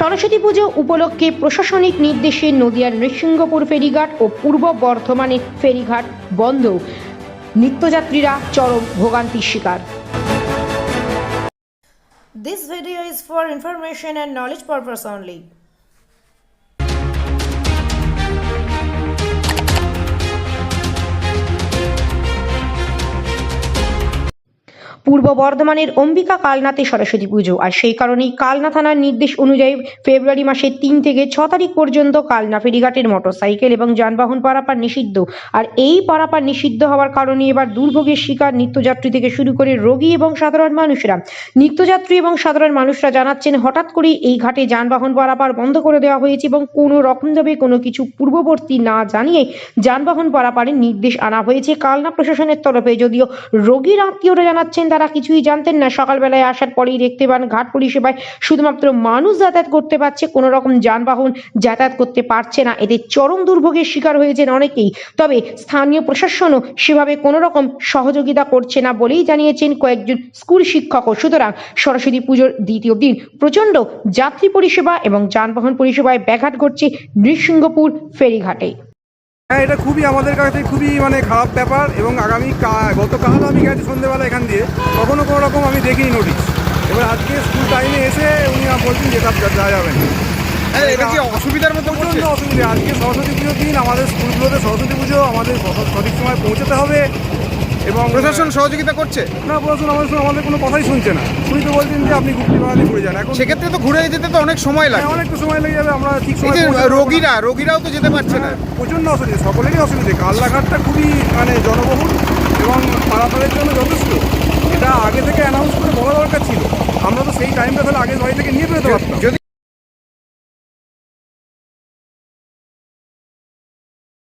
সরস্বতী পুজো উপলক্ষে প্রশাসনিক নির্দেশে নদিয়ার নৃসিংহপুর ফেরিঘাট ও পূর্ব বর্ধমানের ফেরিঘাট বন্ধ নিত্যযাত্রীরা চরম ভোগান্তির শিকার This video is for information and knowledge purpose only. পূর্ব বর্ধমানের অম্বিকা কালনাতে সরস্বতী পুজো। আর সেই কারণেই কালনা থানার নির্দেশ অনুযায়ী ফেব্রুয়ারি মাসের তিন থেকে ছ তারিখ পর্যন্ত কালনা ফেরিঘাটের মোটরসাইকেল এবং যানবাহন পারাপার নিষিদ্ধ। আর এই পারাপার নিষিদ্ধ হওয়ার কারণে এবার দুর্ভোগের শিকার নিত্যযাত্রী থেকে শুরু করে রোগী এবং সাধারণ মানুষরা। নিত্যযাত্রী এবং সাধারণ মানুষরা জানাচ্ছেন, হঠাৎ করেই এই ঘাটে যানবাহন পারাপার বন্ধ করে দেওয়া হয়েছে এবং কোনো রকমভাবে কোনো কিছু পূর্ববর্তী না জানিয়ে যানবাহন পারাপারের নির্দেশ আনা হয়েছে। কালনা প্রশাসনের তরফে যদিও রোগীর আত্মীয়রা জানাচ্ছেন তারা কিছুই জানতেন না। সকালবেলায় আসার পরেই দেখতে পান ঘাট পরিষেবায় শুধুমাত্র মানুষ যাতায়াত করতে পারছে, কোনো রকম যানবাহন যাতায়াত করতে পারছে না। এতে চরম দুর্ভোগের শিকার হয়েছেন অনেকেই। তবে স্থানীয় প্রশাসনও সেভাবে কোনো রকম সহযোগিতা করছে না বলেই জানিয়েছেন কয়েকজন স্কুল শিক্ষকও। সুতরাং সরস্বতী পুজোর দ্বিতীয় দিন প্রচণ্ড যাত্রী পরিষেবা এবং যানবাহন পরিষেবায় ব্যাঘাত ঘটছে নৃসিংহপুর ফেরিঘাটে। হ্যাঁ এটা খুবই আমাদের কাছে খুবই মানে খারাপ ব্যাপার এবং আগামী গতকাল গতকালও আমি গেছি সন্ধ্যেবেলা এখান দিয়ে কখনো কোনো রকম আমি দেখিনি নোটিশ এবার আজকে স্কুল টাইমে এসে উনি বলছেন যে এটা যাওয়া যাবে না। হ্যাঁ, অসুবিধার মধ্যে প্রচণ্ড প্রচণ্ড অসুবিধা। আজকে সরস্বতী পুজোর দিন আমাদের স্কুলগুলোতে সরস্বতী পুজো আমাদের সঠ- সঠিক সময় পৌঁছাতে হবে। এবং প্রশাসন সহযোগিতা করছে? না প্রশাসন আমাদের সঙ্গে আমাদের কোনো কথাই শুনছে না। উনি তো বলছেন যে আপনি গুপ্তি বাঙালি ঘুরে যান। এখন সেক্ষেত্রে তো ঘুরে যেতে তো অনেক সময় লাগে। অনেক অনেকটা সময় লেগে যাবে আমরা ঠিক এই সময় যে। রোগীরা রোগীরাও তো যেতে পারছে না। প্রচণ্ড অসুবিধা সকলেরই অসুবিধা। কাল্লাঘাটটা খুবই মানে জনবহুল এবং পারাপারের জন্য যথেষ্ট। এটা আগে থেকে অ্যানাউন্স করে বলা দরকার ছিল। আমরা তো সেই টাইমটা তাহলে আগে বাড়ি থেকে নিয়ে বেরোতে পারতাম। যদি